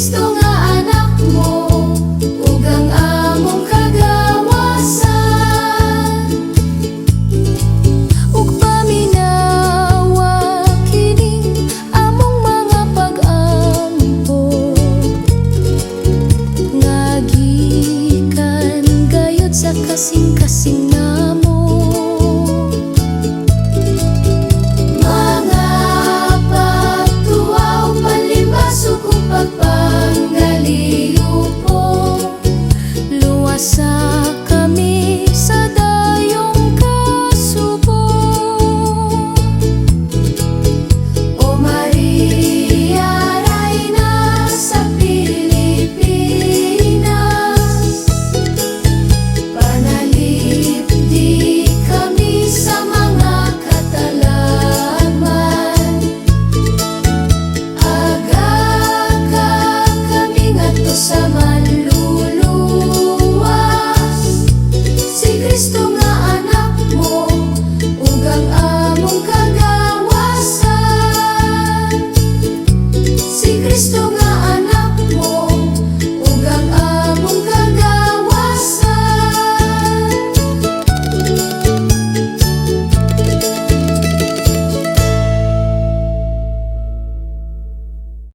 Kristo nga anak mo Ug ang among kagawasan. Ug paminawa kini among mga pag-ampo Nga gikan sa kasing-kasing Kristo nga anak mo Ug ang among kagawasan. Si Kristo